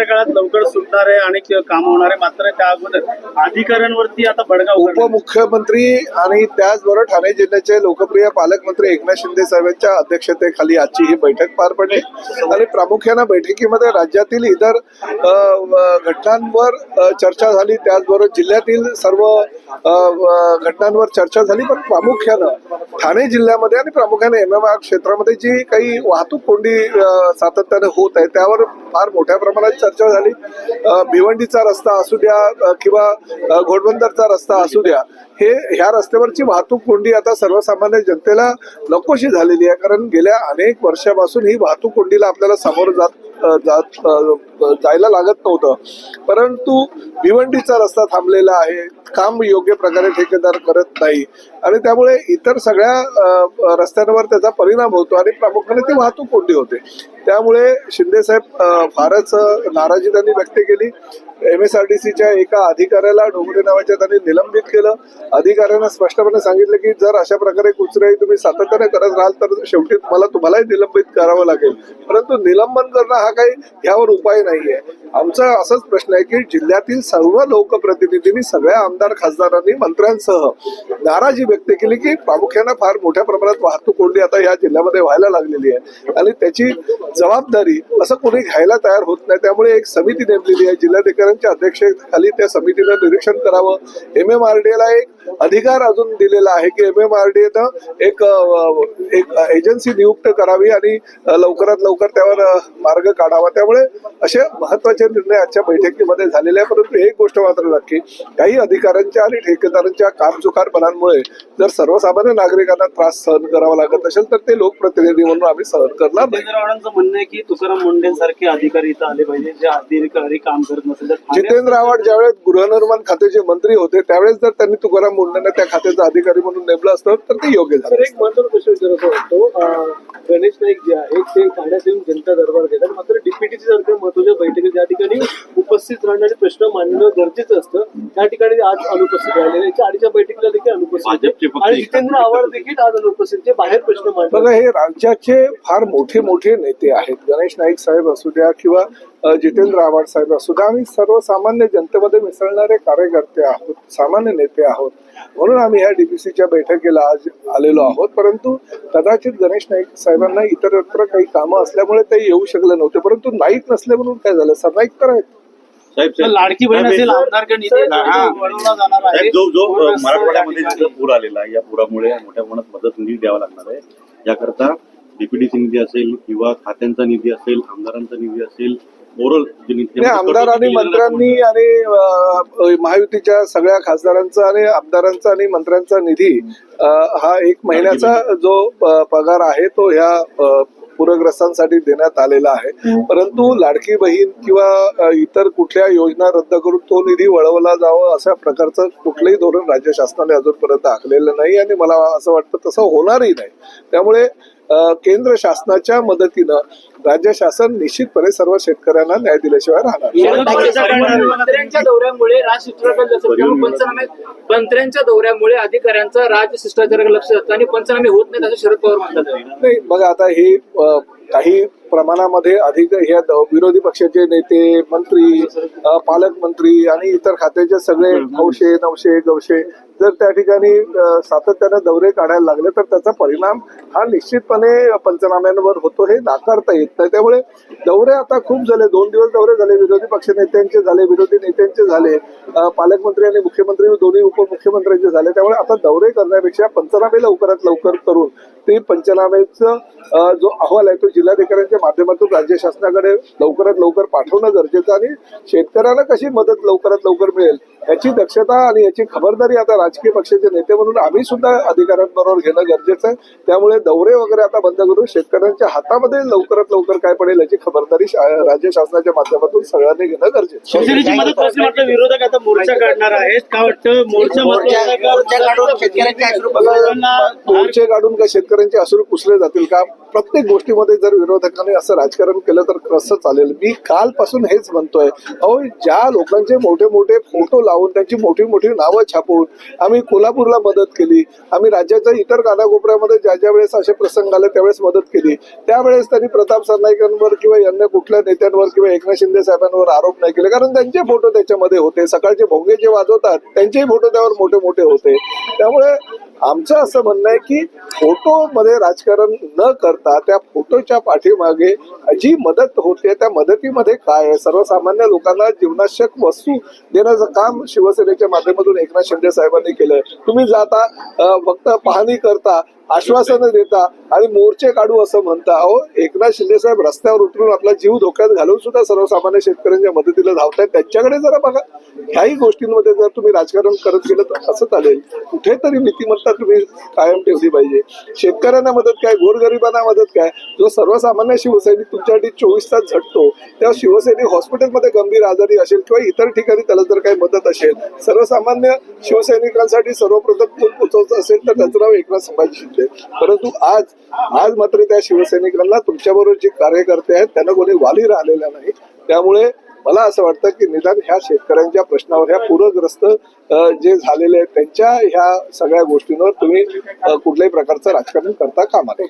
काळात लवकर सुटणार आहे आणि काम होणार आहे मात्र त्या अगोदर अधिकाऱ्यांवरती आता बडगा उपमुख्यमंत्री आणि त्याचबरोबर ठाणे जिल्ह्याचे लोकप्रिय पालकमंत्री एकनाथ शिंदे साहेबांच्या अध्यक्षतेखाली आजची ही बैठक पार पडली. आणि प्रामुख्यानं बैठकीमध्ये राज्यातील इतर घटनांवर चर्चा झाली. त्याचबरोबर जिल्ह्यातील सर्व घटनांवर चर्चा झाली. पण प्रामुख्यानं ठाणे जिल्ह्यामध्ये आणि प्रामुख्याने एम एम आर क्षेत्रामध्ये जी काही वाहतूक कोंडी सातत्याने होत आहे त्यावर फार मोठ्या प्रमाणात चर्चा झाली. भिवंडीचा रस्ता असू द्या किंवा घोडबंदरचा रस्ता असू द्या हे ह्या रस्त्यावरची वाहतूक कोंडी आता सर्वसामान्य जनतेला नकोशी झालेली आहे. कारण गेल्या अनेक वर्षापासून ही वाहतूक कोंडीला आपल्याला सामोरं जात जात जायला लागत नव्हतं. परंतु भिवंडीचा रस्ता थांबलेला आहे. काम योग्य प्रकारे ठेकेदार करत नाही. आणि त्यामुळे इतर सगळ्या रस्त्यांवर त्याचा परिणाम होतो आणि प्रामुख्याने ती वाहतूक कोंडी होते. त्यामुळे शिंदे साहेब फारच नाराजी त्यांनी व्यक्त केली. एम एस आर टी सीच्या एका अधिकाऱ्याला डोंगरे नावाच्या त्यांनी निलंबित केलं. अधिकाऱ्यांना स्पष्टपणे सांगितलं की जर अशा प्रकारे कुचराई तुम्ही सातत्याने करत राहाल तर शेवटी तुम्हाला तुम्हालाही निलंबित करावं लागेल. परंतु निलंबन करणं हा काही ह्यावर उपाय नाहीये. आमचा असाच प्रश्न आहे की जिल्ह्यातील सर्व लोकप्रतिनिधींनी सगळ्या आमदार खासदारांनी मंत्र्यांसह नाराजी व्यक्त केली की प्रामुख्यानं फार मोठ्या प्रमाणात वाहतूक कोंडी आता या जिल्ह्यामध्ये व्हायला लागलेली आहे. आणि त्याची जबाबदारी असं कोणी घ्यायला तयार होत नाही. त्यामुळे एक समिती नेमलेली आहे. जिल्हाधिकाऱ्यांच्या अध्यक्षतेखाली त्या समितीनं निरीक्षण करावं. एम एम आर डी ला एक अधिकार अजून दिलेला आहे की एम एम आर डी एक एक एजन्सी नियुक्त करावी आणि लवकरात लवकर त्यावर मार्ग काढावा. त्यामुळे असे महत्त्वाचे निर्णय आजच्या बैठकीमध्ये झालेले आहे परंतु एक गोष्ट मात्र नक्की काही अधिकाऱ्यांच्या आणि ठेकेदारांच्या कामचुकारपणांमुळे जर सर्वसामान्य नागरिकांना त्रास सहन करावा लागत असेल तर ते लोकप्रतिनिधी म्हणून आम्ही सहन करणार नाही. म्हणणं आहे की तुकाराम मुंडेंसारखे अधिकारी इथं आले पाहिजे जे अधिकारी काम करत नसेल जितेंद्र आव्हाड ज्यावेळेस गृहनिर्माण खात्याचे मंत्री होते त्यावेळेस जर त्यांनी तुकाराम मुंडेंना त्या खात्याचा अधिकारी म्हणून नेमलं असतं तर ते योग्य झालं एक महत्त्वाचा प्रश्न विचारायचा वाटतो अं, गणेश नाईक जे आहेत ते ठाण्यात येऊन जनता दरबार घेतात. मात्र डीपीटीसी सारख्या महत्त्वाच्या बैठकीत त्या ठिकाणी उपस्थित राहणं आणि प्रश्न मांडणं गरजेचं असतं त्या ठिकाणी आज अनुपस्थित राहिलेले याच्या आधीच्या बैठकीला देखील अनुपस्थित आणि जितेंद्र आव्हाड देखील आज अनुपस्थित ते बाहेर प्रश्न मांडतात. बघा हे राज्याचे फार मोठे मोठे नेते आहेत. गणेश नाईक साहेब असू द्या किंवा जितेंद्र आव्हाड साहेब असू द्या आम्ही सर्वसामान्य जनतेमध्ये मिसळणारे कार्यकर्ते आहोत सामान्य नेते आहोत. म्हणून आम्ही ह्या डीपीसीच्या बैठकीला आज आलेलो आहोत. परंतु कदाचित गणेश नाईक साहेबांना इतरत्र काही कामं असल्यामुळे ते येऊ शकले नव्हते. परंतु नाईक नसले म्हणून काय झालं? तर आहेत. साहेब तर साहेब लाडकी बहीण असेल हा. जो मराठवाड्यामध्ये पूर आलेला या पुरामुळे मोठ्या प्रमाणात मदत निधी द्यावा लागणार आहे. याकरता डीपीडीसी निधी असेल किंवा खात्यांचा निधी असेल आमदारांचा निधी असेल आमदार आणि मंत्र्यांनी आणि महायुतीच्या सगळ्या खासदारांचा आणि आमदारांचा आणि मंत्र्यांचा निधी हा एक महिन्याचा जो पगार आहे तो ह्या पूरग्रस्तांसाठी देण्यात आलेला आहे. परंतु लाडकी बहीण किंवा इतर कुठल्या योजना रद्द करून तो निधी वळवला जावं अशा प्रकारचं कुठलंही धोरण राज्य शासनाने अजूनपर्यंत आखलेलं नाही आणि मला असं वाटतं तसं होणारही नाही. त्यामुळे केंद्र शासनाच्या मदतीनं राज्य शासन निश्चितपणे सर्व शेतकऱ्यांना न्याय दिल्याशिवाय राहणार नाही. मंत्र्यांच्या दौऱ्यामुळे अधिकाऱ्यांचा राज शिष्टाचाराकडे लक्ष जातं आणि पंचनामे होत नाहीत असं शरद पवार म्हणतात नाही बघा आता हे काही प्रमाणामध्ये अधिक ह्या द- विरोधी पक्षाचे नेते मंत्री पालकमंत्री आणि इतर खात्याचे सगळे हौशे नवशे गवशे जर त्या ठिकाणी सातत्यानं दौरे काढायला लागले तर त्याचा परिणाम हा निश्चितपणे पंचनाम्यांवर होतो हे नाकारता येत नाही. त्यामुळे दौरे आता खूप झाले. दोन दिवस दौरे झाले. विरोधी पक्ष नेत्यांचे झाले विरोधी नेत्यांचे झाले पालकमंत्री आणि मुख्यमंत्री दोन्ही उपमुख्यमंत्र्यांचे झाले. त्यामुळे आता दौरे करण्यापेक्षा पंचनामे लवकरात लवकर करून ते पंचनामेचं अ, जो अहवाल आहे तो जिल्हाधिकाऱ्यांच्या माध्यमातून राज्य शासनाकडे लवकरात लवकर पाठवणं गरजेचं आणि शेतकऱ्यांना कशी मदत लवकरात लवकर मिळेल याची दक्षता आणि याची खबरदारी आता राजकीय पक्षाचे नेते म्हणून आम्ही सुद्धा अधिकाऱ्यांबरोबर घेणं गरजेचं आहे. त्यामुळे दौरे वगैरे आता बंद करून शेतकऱ्यांच्या हातामध्ये लवकरात लवकर काय पडेल याची खबरदारी राज्य शासनाच्या माध्यमातून सगळ्यांनी घेणं गरजेचं विरोधक आता मोर्चा काढणार आहेत. का वाटतं? मोर्चा मोर्चे काढून का? शेतकऱ्यांचे असूर पुसले जातील का? प्रत्येक गोष्टीमध्ये जर विरोधकांनी असं राजकारण केलं तर कसं चालेल? मी कालपासून हेच म्हणतोय. अहो ज्या लोकांचे मोठे मोठे फोटो लावून त्यांची मोठी मोठी नावं छापून आम्ही कोल्हापूरला मदत केली आम्ही राज्याच्या इतर कानाकोपऱ्यामध्ये ज्या ज्या वेळेस असे प्रसंग आले त्यावेळेस मदत केली. त्यावेळेस त्यांनी प्रताप सरनाईकांवर किंवा अन्य कुठल्या नेत्यांवर किंवा एकनाथ शिंदे साहेबांवर आरोप नाही केले. कारण त्यांचे फोटो त्याच्यामध्ये होते. सकाळचे भोंगे जे वाजवतात त्यांचेही फोटो त्यावर मोठे मोठे होते. त्यामुळे आमचं असं म्हणणं आहे की फोटो मध्ये राजकारण न करता त्या फोटोच्या पाठीमागे जी मदत होते त्या मदतीमध्ये काय आहे? सर्वसामान्य लोकांना जीवनाशक वस्तू देण्याचं काम शिवसेनेच्या माध्यमातून एकनाथ शिंदे साहेबांनी केलं तुम्ही जाता फक्त पाहणी करता आश्वासनं देता आणि मोर्चे काढू असं म्हणता. अहो एकनाथ शिंदे साहेब रस्त्यावर उतरून आपला जीव धोक्यात घालून सुद्धा सर्वसामान्य शेतकऱ्यांच्या मदतीला धावतायत. त्यांच्याकडे जरा बघा. ह्याही गोष्टींमध्ये जर तुम्ही राजकारण करत गेलं तर असं चालेल. कुठेतरी नीतिमत्ता तुम्ही कायम ठेवली पाहिजे. शेतकऱ्यांना मदत काय? गोरगरिबांना मदत काय? जो सर्वसामान्य शिवसैनिक तुमच्यासाठी चोवीस तास झटतो तेव्हा शिवसैनिक हॉस्पिटलमध्ये गंभीर आजारी असेल किंवा इतर ठिकाणी त्याला जर काही मदत असेल सर्वसामान्य शिवसैनिकांसाठी सर्वप्रथम कोण पोचवत असेल तर त्याचं नाव एकनाथ संभाजी शिंदे. परंतु आज आज मात्र त्या शिवसैनिकांना तुमच्याबरोबर जे कार्यकर्ते आहेत त्यांना कोणी वाली राहिलेला नाही. त्यामुळे मला असं वाटतं की निदान ह्या शेतकऱ्यांच्या प्रश्नावर ह्या पूरग्रस्त जे झालेले आहेत त्यांच्या ह्या सगळ्या गोष्टींवर तुम्ही कुठल्याही प्रकारचं राजकारण करता कामा नये.